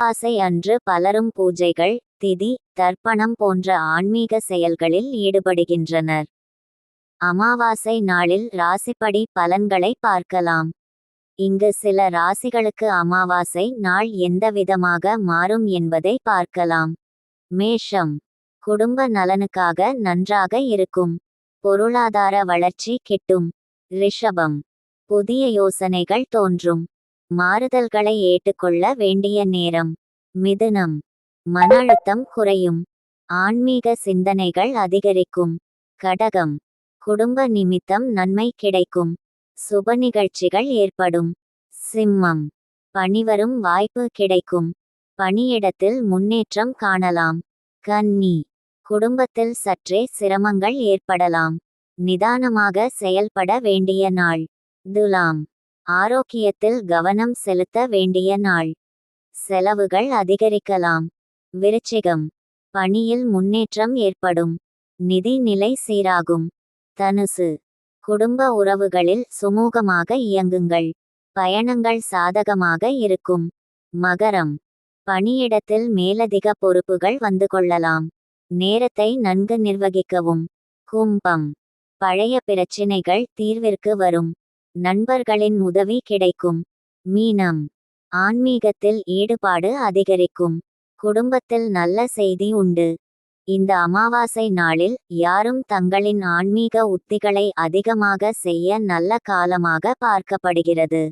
அமாவாசை அன்று பலரும் பூஜைகள் திதி தர்ப்பணம் போன்ற ஆன்மீக செயல்களில் ஈடுபடுகின்றனர். அமாவாசை நாளில் ராசிப்படி பலன்களை பார்க்கலாம். இங்கு சில ராசிகளுக்கு அமாவாசை நாள் எந்த விதமாக மாறும் என்பதை பார்க்கலாம். மேஷம். குடும்ப நலனுக்காக நன்றாக இருக்கும். பொருளாதார வளர்ச்சி கிட்டும். ரிஷபம். புதிய யோசனைகள் தோன்றும். மாறுதல்களை ஏற்றுக்கொள்ள வேண்டிய நேரம். மிதுனம். மன அழுத்தம் குறையும். ஆன்மீக சிந்தனைகள் அதிகரிக்கும். கடகம். குடும்ப நிமித்தம் நன்மை கிடைக்கும். சுப நிகழ்ச்சிகள் ஏற்படும். சிம்மம். பணிவரும் வாய்ப்பு கிடைக்கும். பணியிடத்தில் முன்னேற்றம் காணலாம். கன்னி. குடும்பத்தில் சற்றே சிரமங்கள் ஏற்படலாம். நிதானமாக செயல்பட வேண்டிய நாள். துலாம். ஆரோக்கியத்தில் கவனம் செலுத்த வேண்டிய நாள். செலவுகள் அதிகரிக்கலாம். விருச்சிகம். பணியில் முன்னேற்றம் ஏற்படும். நிதி நிலை சீராகும். தனுசு. குடும்ப உறவுகளில் சுமூகமாக இயங்குங்கள். பயணங்கள் சாதகமாக இருக்கும். மகரம். பணியிடத்தில் மேலதிக பொறுப்புகள் வந்து கொள்ளலாம். நேரத்தை நன்கு நிர்வகிக்கவும். கும்பம். பழைய பிரச்சினைகள் தீர்விற்கு வரும். நண்பர்களின் உதவி கிடைக்கும். மீனம். ஆன்மீகத்தில் ஈடுபாடு அதிகரிக்கும். குடும்பத்தில் நல்ல செய்தி உண்டு. இந்த அமாவாசை நாளில் யாரும் தங்களின் ஆன்மீக உத்திகளை அதிகமாக செய்ய நல்ல காலமாக பார்க்கப்படுகிறது.